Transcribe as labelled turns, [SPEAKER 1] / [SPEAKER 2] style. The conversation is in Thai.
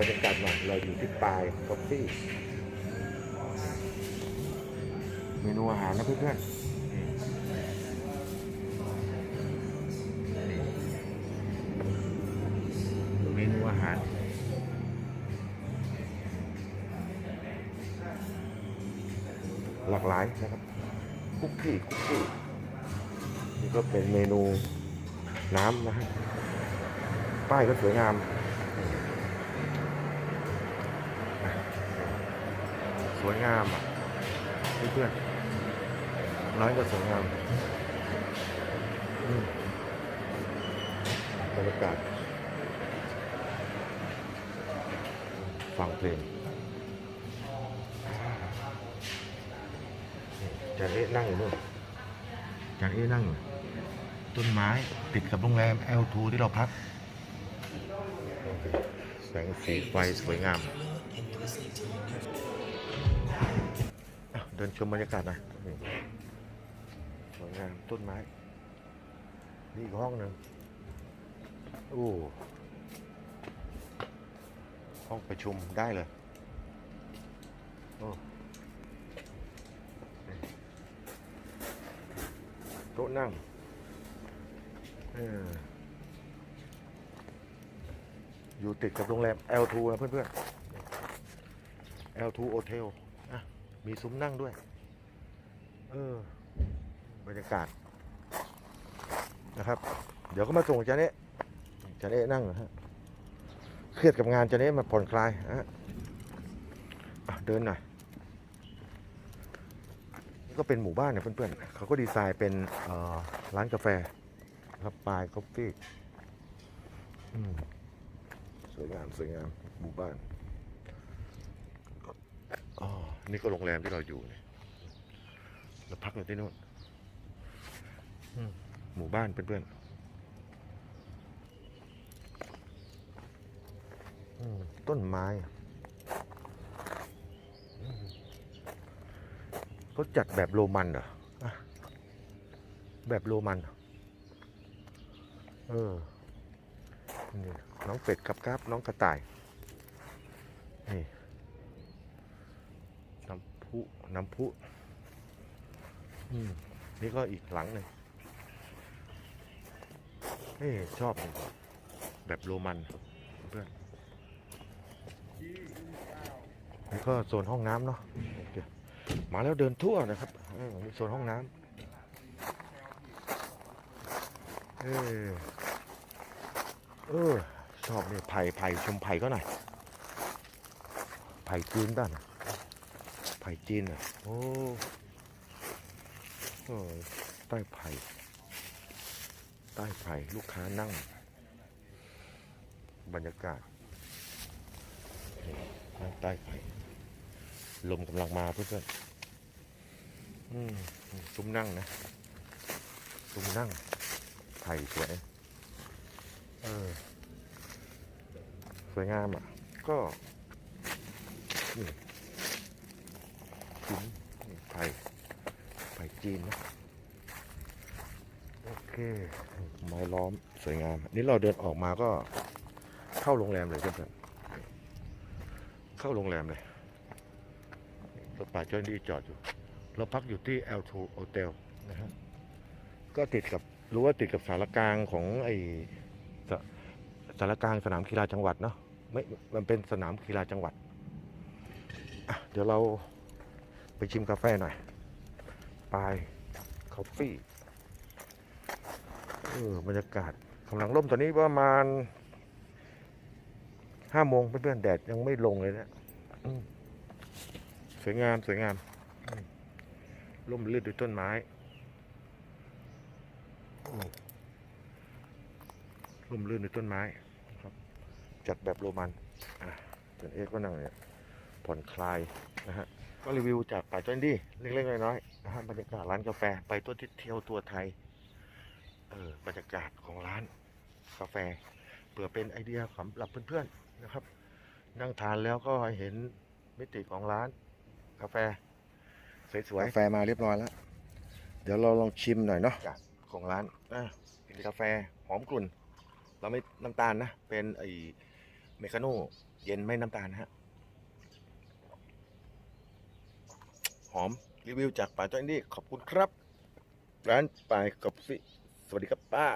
[SPEAKER 1] บรรยากาศหน่อยเราอยู่ที่ปลายคอฟฟี่เมนูอาหารนะเพื่อนๆเมนูอาหารหลากหลายนะครับคุกกี้คุกกี้นี่ก็เป็นเมนูน้ำนะฮะป้ายก็สวยงาม สวยงามอะเพื่อนๆน้อยก็สวยงามอืมบรรยากาศฟังเพลงจานเอ๊นั่งอยู่นู่นจานเอ๊นั่งอยู่ต้นไม้ติดกับโรงแรม L2 ที่เราพัก แสงสีไฟสวยงาม ดินชมบรรยากาศน่อยนี่สวยงามต้นไม้ นี่อีกห้องหนึ่งโอ้ห้องประชุมได้เลยโอ้โต๊ะนั่งอยู่ติดกับโรงแรม L2 นะเพื่อนๆ L2 Hotel มีซุ้มนั่งด้วย เออ บรรยากาศนะครับ เดี๋ยวก็มาส่งจาเนะจาเนะนั่งนะฮะ เครียดกับงานจาเนะมาผ่อนคลายฮะเดินหน่อยนี่ก็เป็นหมู่บ้านเนี่ยเพื่อนๆเขาก็ดีไซน์เป็นเอ่อร้านกาแฟครับปลายคอฟฟี่สวยงามสวยงามหมู่บ้าน อ๋อ นี่ก็โรงแรมที่เราอยู่เนี่ยเราพักอยู่ที่นู่นอืมหมู่บ้านเพื่อนๆอืมต้นไม้อืมเขาจัดแบบโรมันเหรออะแบบโรมันเหรอเออ นี่น้องเป็ดกับกราบน้องกระต่าย นี่น้ำ พุน้ำพุอืมนี่ก็อีกหลังหนึ่งเอ้ชอบเลยแบบโรมันเพื่อนนี่ก็โซนห้องน้ำเนาะโอเคมาแล้วเดินทั่วนะครับมีโซนห้องน้ำเออเออชอบเนี่ยไผ่ไผ่ชมไผ่ก็หน่อยไผ่จีนบ้านะ ผ่จีนอะ โอ้ใต้ไผ่ใต้ไผ่ลูกค้านั่ง บรรยากาศนั่งใต้ไผ่ลมกำลังมาเพื่อนๆซุ้มนั่งนะ ซุ้มนั่ง ไผ่สวย เออ สวยงามอะ ก็นี่ ชิ้นไผ่ไผ่จีนนะโอเค ไม้ล้อมสวยงาม นี่เราเดินออกมาก็เข้าโรงแรมเลยเพื่อนๆเข้าโรงแรมเลยรถป่าเจ้าหน้าที่จอดอยู่ เราพักอยู่ที่ L2 Hotel นะฮะก็ติดกับรู้ว่าติดกับสารกลางของไอสสารกลางสนามกีฬาจังหวัดเนาะไม่มันเป็นสนามกีฬาจังหวัดอะเดี๋ยวเรา ไปชิมกาแฟหน่อย ไปคอฟฟี่เออบรรยากาศกำลังร่มตอนนี้ประมาณห้าโมงเพื่อนๆแดดยังไม่ลงเลยนะสวยงามสวยงามร่มรื่นด้วยต้นไม้อืมร่มรื่นด้วยต้นไม้ครับ จัดแบบโรมันอะเจนเอ็กก็นั่งเนี่ย ผ่อนคลายนะฮะก็รีวิวจากป่าจ้อยดีเล็กๆน้อยๆนะฮะบรรยากาศร้านกาแฟไปตัวที่เที่ยวตัวไทยเออบรรยากาศของร้านกาแฟเผื่อเป็นไอเดียสำหรับเพื่อนๆนะครับ นั่งทานแล้วก็เห็นมิติของร้านกาแฟสวยๆกาแฟมาเรียบร้อยแล้ว เดี๋ยวเราลองชิมหน่อยเนาะของร้านอะเป็นกาแฟหอมกลุ่น เราไม่น้ำตาลนะ เป็นไอเมคาโน่เย็นไม่น้ำตาลนะฮะ หอมรีวิวจากป่าจ้อยนี่ขอบคุณครับ ร้านป่ายกับฟิสวัสดีครับป้า